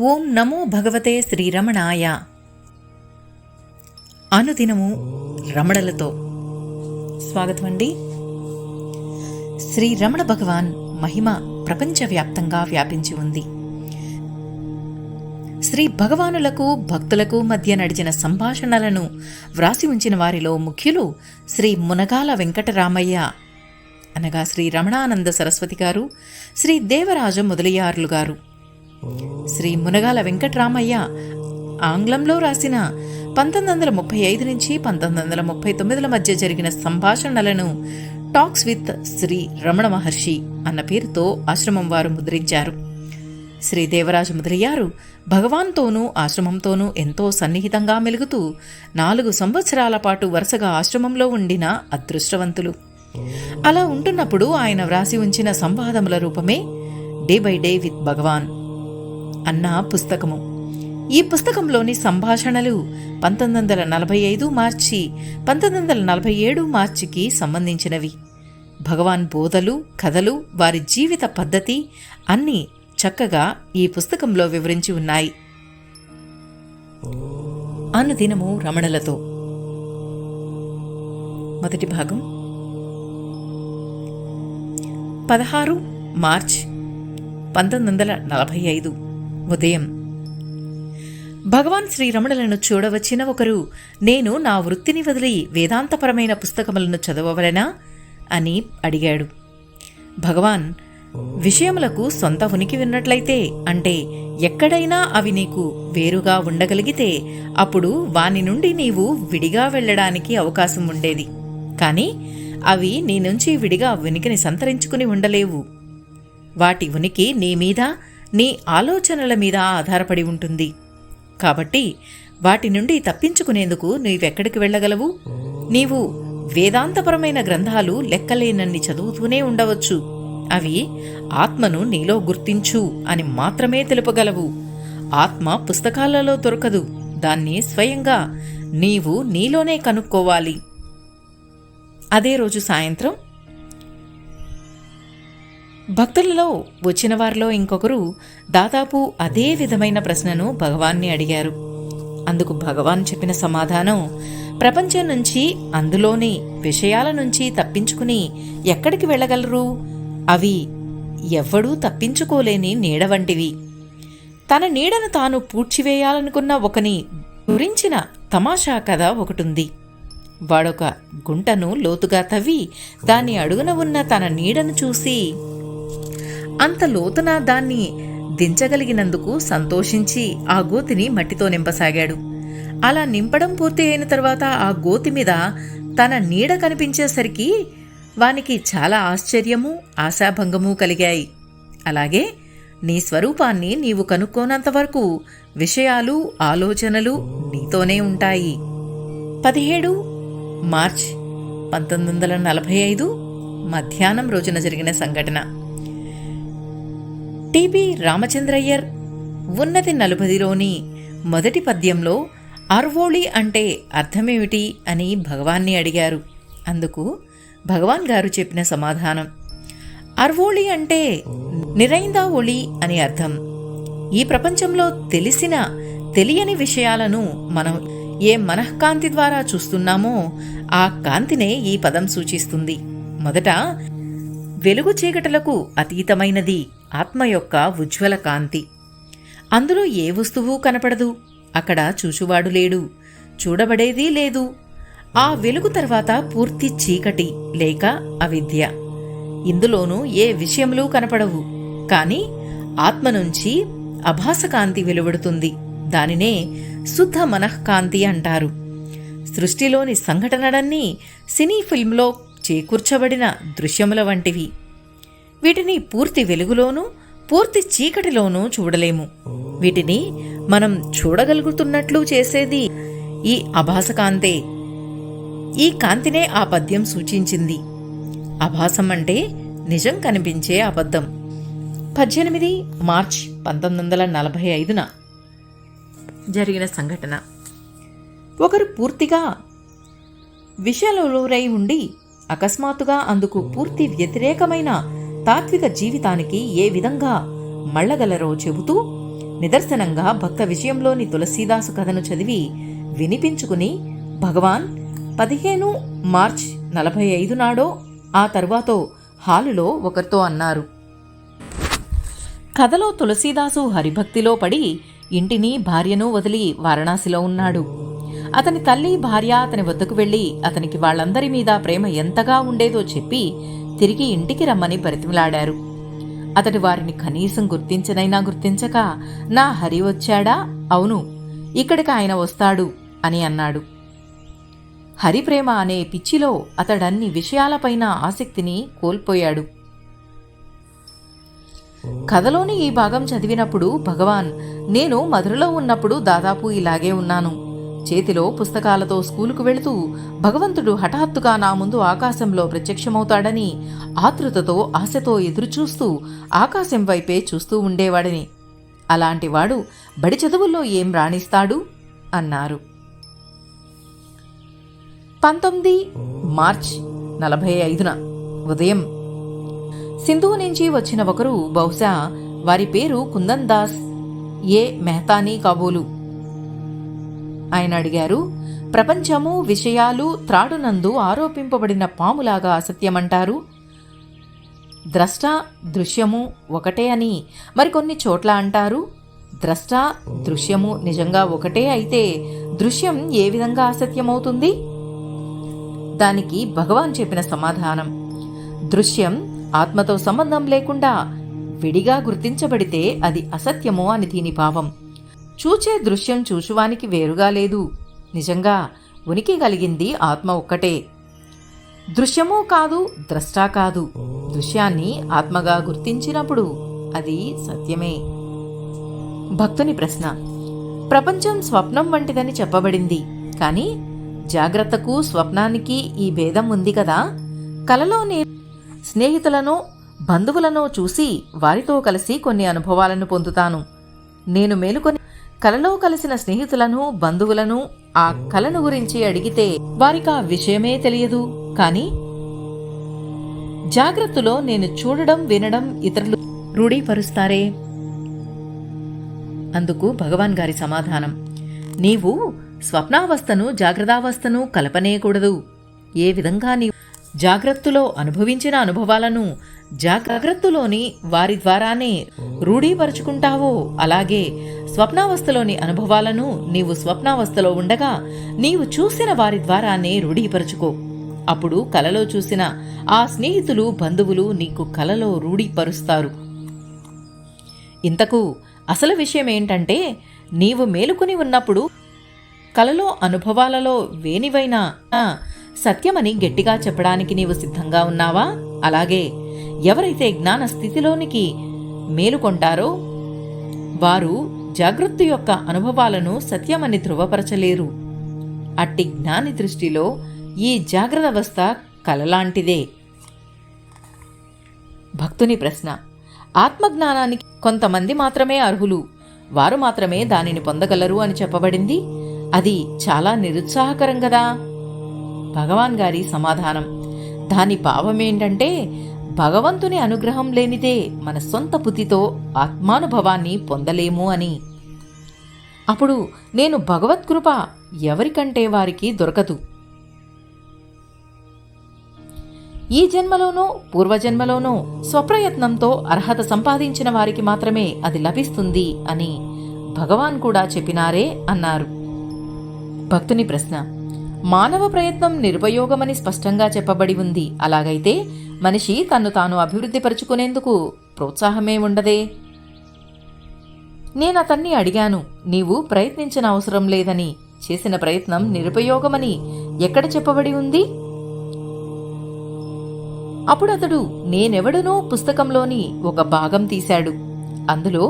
ఓం నమో భగవతే శ్రీరమణాయ. అనుదినము రమణలతో. స్వాగతం అండి శ్రీ రమణ భగవాన్ మహిమ ప్రపంచవ్యాప్తంగా వ్యాపించి ఉంది. శ్రీ భగవానులకు భక్తులకు మధ్య నడిచిన సంభాషణలను వ్రాసి ఉంచిన వారిలో ముఖ్యులు శ్రీ మునగాల వెంకటరామయ్య. అనగా శ్రీ రమణానంద సరస్వతి గారు శ్రీ దేవరాజ మొదలయ్యారులు గారు. శ్రీ మునగాల వెంకట్రామయ్య ఆంగ్లంలో రాసిన పంతొమ్మిది వందల ముప్పై ఐదు నుంచి పంతొమ్మిది వందల ముప్పై తొమ్మిదిల మధ్య జరిగిన సంభాషణలను టాక్స్ విత్ శ్రీ రమణ మహర్షి అన్న పేరుతో ఆశ్రమం వారు ముద్రించారు. శ్రీ దేవరాజు ముదరయ్యారు భగవాన్తోనూ ఆశ్రమంతోనూ ఎంతో సన్నిహితంగా మెలుగుతూ నాలుగు సంవత్సరాల పాటు వరుసగా ఆశ్రమంలో ఉండిన అదృష్టవంతులు. అలా ఉంటున్నప్పుడు ఆయన వ్రాసి ఉంచిన సంవాదముల రూపమే day by day with Bhagavan. అన్న పుస్తకము. ఈ పుస్తకంలోని సంభాషణలు పంతొమ్మిది వందల నలభై ఐదు మార్చి పంతొమ్మిది వందల నలభై ఏడు మార్చికి సంబంధించినవి. భగవాన్ బోధలు కథలు వారి జీవిత పద్ధతి అన్నీ చక్కగా ఈ పుస్తకంలో వివరించి ఉన్నాయి. అనుదినము రమణలతో. మొదటి భాగం. పదహారు మార్చ్ పంతొమ్మిది వందల నలభై ఐదు. ఉదయం. భగవాన్ శ్రీరమణులను చూడవచ్చిన ఒకరు నేను నా వృత్తిని వదిలి వేదాంతపరమైన పుస్తకములను చదవవలెనా? అని అడిగాడు. భగవాన్ విషయములకు సొంత ఉనికి విన్నట్లయితే అంటే ఎక్కడైనా అవి నీకు వేరుగా ఉండగలిగితే అప్పుడు వాని నుండి నీవు విడిగా వెళ్ళడానికి అవకాశం ఉండేది. కానీ అవి నీ నుంచి విడిగా ఉనికిని సంతరించుకుని ఉండలేవు. వాటి ఉనికి నీ మీద నీ ఆలోచనల మీద ఆధారపడి ఉంటుంది. కాబట్టి వాటి నుండి తప్పించుకునేందుకు నీవెక్కడికి వెళ్ళగలవు? నీవు వేదాంతపరమైన గ్రంథాలు లెక్కలేనన్ని చదువుతూనే ఉండవచ్చు. అవి ఆత్మను నీలో గుర్తించు అని మాత్రమే తెలుపగలవు. ఆత్మ పుస్తకాలలో దొరకదు. దాన్ని స్వయంగా నీవు నీలోనే కనుక్కోవాలి. అదే రోజు సాయంత్రం భక్తులలో వచ్చిన వారిలో ఇంకొకరు దాదాపు అదే విధమైన ప్రశ్నను భగవాన్ని అడిగారు. అందుకు భగవాన్ చెప్పిన సమాధానం ప్రపంచం నుంచి అందులోని విషయాల నుంచి తప్పించుకుని ఎక్కడికి వెళ్ళగలరు? అవి ఎవ్వడూ తప్పించుకోలేని నీడ వంటివి. తన నీడను తాను పూడ్చివేయాలనుకున్న ఒకని గురించిన తమాషా కథ ఒకటుంది. వాడొక గుంటను లోతుగా తవ్వి దాని అడుగున ఉన్న తన నీడను చూసి అంత లోతున దాన్ని దించగలిగినందుకు సంతోషించి ఆ గోతిని మట్టితో నింపసాగాడు. అలా నింపడం పూర్తి అయిన తర్వాత ఆ గోతి మీద తన నీడ కనిపించేసరికి వానికి చాలా ఆశ్చర్యము ఆశాభంగము కలిగాయి. అలాగే నీ స్వరూపాన్ని నీవు కనుక్కోనంత వరకు విషయాలు ఆలోచనలు నీతోనే ఉంటాయి. పదిహేడు మార్చ్ పంతొమ్మిది వందల నలభై ఐదు మధ్యాహ్నం రోజున జరిగిన సంఘటన. టిబి రామచంద్రయ్యర్. ఉన్నతి నలుపదిలోని మొదటి పద్యంలో అర్వోళి అంటే అర్థమేమిటి అని భగవాన్ని అడిగారు. అందుకు భగవాన్ గారు చెప్పిన సమాధానం. అర్వోళి అంటే నిరైందా ఒళి అని అర్థం. ఈ ప్రపంచంలో తెలిసిన తెలియని విషయాలను మనం ఏ మనఃకాంతి ద్వారా చూస్తున్నామో ఆ కాంతినే ఈ పదం సూచిస్తుంది. మొదట వెలుగు చీకటలకు అతీతమైనది ఆత్మ యొక్క ఉజ్వల కాంతి. అందులో ఏ వస్తువు కనపడదు? అక్కడ చూచువాడు లేడు. చూడబడేది లేదు. ఆ వెలుగు తర్వాత పూర్తి చీకటి లేక అవిద్య. ఇందులోనూ ఏ విషయములు కనపడవు. కాని ఆత్మ నుంచి అభాసకాంతి వెలువడుతుంది. దానినే శుద్ధ మనఃకాంతి అంటారు. సృష్టిలోని సంఘటనలన్నీ సినీ ఫిల్మ్లో చేకూర్చబడిన దృశ్యముల వంటివి. వీటిని పూర్తి వెలుగులోనూ పూర్తి చీకటిలోనూ చూడలేము. వీటిని మనం చూడగలుగుతున్నట్లు చేసేది ఈ అభాసకాంతే. ఈ కాంతినే ఆ పద్యం సూచించింది. అభాసం అంటే నిజం కనిపించే అబద్ధం. పద్దెనిమిది మార్చ్ పంతొమ్మిది వందల నలభై ఐదున జరిగిన సంఘటన. ఒకరు పూర్తిగా విషయలోరై ఉండి అకస్మాత్తుగా అందుకు పూర్తి వ్యతిరేకమైన తాత్విక జీవితానికి ఏ విధంగా మళ్ళగలరో చెబుతూ నిదర్శనంగా భక్త విజయంలోని తులసీదాసు కథను చదివి వినిపించుకుని భగవాన్ పదిహేను మార్చ్ నలభై ఐదు నాడో ఆ తర్వాత హాలులో ఒకరితో అన్నారు. కథలో తులసీదాసు హరిభక్తిలో పడి ఇంటిని భార్యను వదిలి వారణాసిలో ఉన్నాడు. అతని తల్లి భార్య అతని వద్దకు వెళ్ళి అతనికి వాళ్ళందరి మీద ప్రేమ ఎంతగా ఉండేదో చెప్పి తిరిగి ఇంటికి రమ్మని బ్రతిమలాడారు అతడు వారిని కనీసం గుర్తించనైనా గుర్తించక నా హరి వచ్చాడా? అవును ఇక్కడికి ఆయన వస్తాడు అని అన్నాడు. హరిప్రేమ అనే పిచ్చిలో అతడన్ని విషయాలపైన ఆసక్తిని కోల్పోయాడు. కథలోని ఈ భాగం చదివినప్పుడు భగవాన్ నేను మధురలో ఉన్నప్పుడు దాదాపు ఇలాగే ఉన్నాను. చేతిలో పుస్తకాలతో స్కూలుకు వెళుతూ భగవంతుడు హఠాత్తుగా నా ముందు ఆకాశంలో ప్రత్యక్షమవుతాడని ఆతృతతో ఆశతో ఎదురుచూస్తూ ఆకాశం వైపే చూస్తూ ఉండేవాడిని. అలాంటివాడు బడి చదువుల్లో ఏం రాణిస్తాడు? అన్నారు. పంతొమ్మిది మార్చ్ నలభై ఐదున ఉదయం. సింధు నుంచి వచ్చిన ఒకరు బహుశా వారి పేరు కుందన్ దాస్ ఏ మెహతానీ కాబోలు. ఆయన అడిగారు ప్రపంచము విషయాలు త్రాడునందు ఆరోపింపబడిన పాములాగా అసత్యమంటారు. ద్రష్ట దృశ్యము ఒకటే అని మరికొన్ని చోట్ల అంటారు. ద్రష్ట దృశ్యము నిజంగా ఒకటే అయితే దృశ్యం ఏ విధంగా అసత్యమవుతుంది? దానికి భగవాన్ చెప్పిన సమాధానం దృశ్యం ఆత్మతో సంబంధం లేకుండా విడిగా గుర్తించబడితే అది అసత్యము అని దీని భావం. చూచే దృశ్యం చూచువానికి వేరుగా లేదు. నిజంగా ఉనికి కలిగింది ఆత్మ ఒక్కటే. దృశ్యమూ కాదు ద్రష్టా కాదు. దృశ్యాన్ని ఆత్మగా గుర్తించినప్పుడు అది సత్యమే. భక్తుని ప్రశ్న ప్రపంచం స్వప్నం వంటిదని చెప్పబడింది. కానీ జాగ్రత్తకు స్వప్నానికి ఈ భేదం ఉంది కదా? కలలో నేను స్నేహితులను బంధువులను చూసి వారితో కలిసి కొన్ని అనుభవాలను పొందుతాను. నేను మేలుకొని కలలో కలిసిన స్నేహితులను బంధువులను ఆ కలను గురించి అడిగితే వారికి ఆ విషయమే తెలియదు. కాని జాగ్రత్తలో నేను చూడడం వినడం ఇతరులు రూఢీపరుస్తారే? అందుకు భగవాన్ గారి సమాధానం. నీవు స్వప్నావస్థను జాగ్రత్తావస్థను కలపనేయకూడదు ఏ విధంగా నీవు జాగ్రత్తలో అనుభవించిన అనుభవాలను జాగ్రత్తలోని వారి ద్వారానే రూఢీపరుచుకుంటావో అలాగే స్వప్నావస్థలోని అనుభవాలను నీవు స్వప్నావస్థలో ఉండగా నీవు చూసిన వారి ద్వారానే రూఢీపరుచుకో. అప్పుడు కలలో చూసిన ఆ స్నేహితులు బంధువులు నీకు కలలో రూఢీపరుస్తారు. ఇంతకు అసలు విషయం ఏంటంటే నీవు మేలుకుని ఉన్నప్పుడు కలలో అనుభవాలలో వేనివైనా సత్యమని గట్టిగా చెప్పడానికి నీవు సిద్ధంగా ఉన్నావా? అలాగే ఎవరైతే జ్ఞాన స్థితిలోనికి మేలుకొంటారో వారు జాగృతి యొక్క అనుభవాలను సత్యమని ధృవపరచలేరు. అట్టి జ్ఞాని దృష్టిలో ఈ జాగ్రత్త అవస్థ కలలాంటిదే. భక్తుని ప్రశ్న. ఆత్మజ్ఞానానికి కొంతమంది మాత్రమే అర్హులు. వారు మాత్రమే దానిని పొందగలరు అని చెప్పబడింది. అది చాలా నిరుత్సాహకరం కదా. భగవాన్ గారి సమాధానం. దాని భావమేంటంటే భగవంతుని అనుగ్రహం లేనిదే మన సొంత బుద్ధితో ఆత్మానుభవాన్ని పొందలేము అని. అప్పుడు నేను భగవత్కృప ఎవరికంటే వారికి దొరకదు. ఈ జన్మలోనో పూర్వజన్మలోనో స్వప్రయత్నంతో అర్హత సంపాదించిన వారికి మాత్రమే అది లభిస్తుంది అని భగవాన్ కూడా చెప్పినారే అన్నారు. భక్తుని ప్రశ్న మానవ ప్రయత్నం నిరుపయోగమని స్పష్టంగా చెప్పబడి ఉంది. అలాగైతే మనిషి తన్ను తాను అభివృద్ధి పరుచుకునేందుకు ప్రోత్సాహమే ఉండదే. నేను అతన్ని అడిగాను నీవు ప్రయత్నించిన అవసరం లేదని చేసిన ప్రయత్నం నిరుపయోగమని ఎక్కడ చెప్పబడి ఉంది? అప్పుడు అతడు పుస్తకంలోని ఒక భాగం తీశాడు. అందులో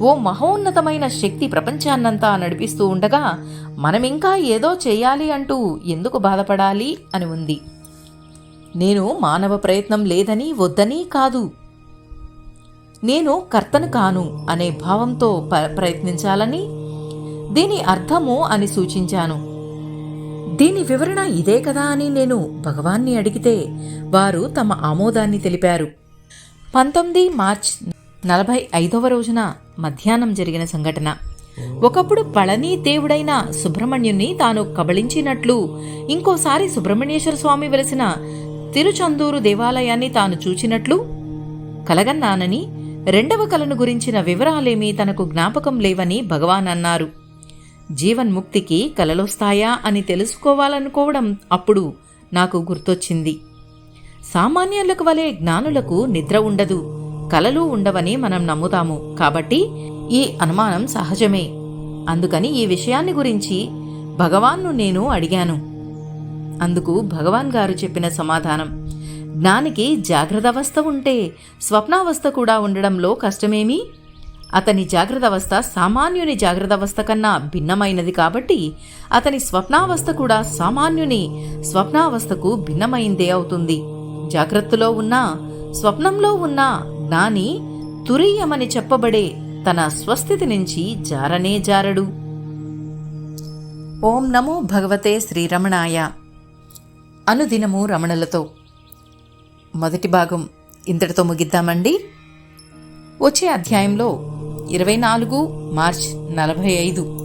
ఓ మహోన్నతమైన శక్తి ప్రపంచాన్నంతా నడిపిస్తూ ఉండగా మనమింకా ఏదో చేయాలి అంటూ ఎందుకు బాధపడాలి అని ఉంది. నేను మానవ ప్రయత్నం లేదని వద్దని కాదు. నేను కర్తను కాను అనే భావంతో ప్రయత్నించాలని దీని అర్థము అని సూచించాను. దీని వివరణ ఇదే కదా అని నేను భగవాన్ని అడిగితే వారు తమ ఆమోదాన్ని తెలిపారు. పంతొమ్మిది మార్చ్ నలభై ఐదవ రోజున మధ్యాహ్నం జరిగిన సంఘటన. ఒకప్పుడు పళనీ దేవుడైన సుబ్రహ్మణ్యుణ్ణి తాను కబళించినట్లు ఇంకోసారి సుబ్రహ్మణ్యేశ్వర స్వామి వెలిసిన తిరుచందూరు దేవాలయాన్ని తాను చూచినట్లు కలగన్నానని రెండవ కలను గురించిన వివరాలేమీ తనకు జ్ఞాపకం లేవని భగవాన్ అన్నారు. జీవన్ముక్తికి కలలొస్తాయా అని తెలుసుకోవాలనుకోవడం అప్పుడు నాకు గుర్తొచ్చింది. సామాన్యులకు వలె జ్ఞానులకు నిద్ర ఉండదు. కలలు ఉండవని మనం నమ్ముతాము. కాబట్టి ఈ అనుమానం సహజమే. అందుకని ఈ విషయాన్ని గురించి భగవాన్ను నేను అడిగాను. అందుకు భగవాన్ గారు చెప్పిన సమాధానం జ్ఞానికి జాగ్రత్త అవస్థ ఉంటే స్వప్నావస్థ కూడా ఉండడంలో కష్టమేమి? అతని జాగ్రత్త అవస్థ సామాన్యుని జాగ్రత్త అవస్థ కన్నా భిన్నమైనది కాబట్టి అతని స్వప్నావస్థ కూడా సామాన్యుని స్వప్నావస్థకు భిన్నమైందే అవుతుంది. జాగ్రత్తలో ఉన్నా స్వప్నంలో ఉన్నా జ్ఞాని తురీయమని చెప్పబడే తన స్వస్థితి నుంచి జారనే జారడు. ఓం నమో భగవతే శ్రీరమణాయ. అనుదినము రమణలతో. మొదటి భాగం ఇంతటితో ముగిద్దామండి. వచ్చే అధ్యాయంలో ఇరవై నాలుగు మార్చ్ నలభై ఐదు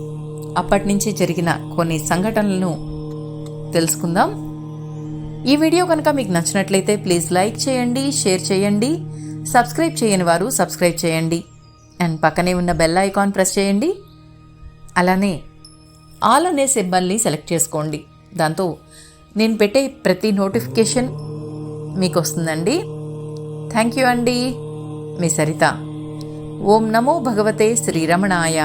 అప్పటి నుంచి జరిగిన కొన్ని సంఘటనలను తెలుసుకుందాం. ఈ వీడియో కనుక మీకు నచ్చినట్లయితే ప్లీజ్ లైక్ చేయండి షేర్ చేయండి. సబ్స్క్రైబ్ చేయని వారు సబ్స్క్రైబ్ చేయండి. అండ్ పక్కనే ఉన్న బెల్ ఐకాన్ ప్రెస్ చేయండి. అలానే ఆల్ అనే సింబల్ని సెలెక్ట్ చేసుకోండి. దాంతో నేను పెట్టే ప్రతి నోటిఫికేషన్ మీకు వస్తుందండి. థ్యాంక్ యూ అండి. మీ సరిత. ఓం నమో భగవతే శ్రీరమణాయ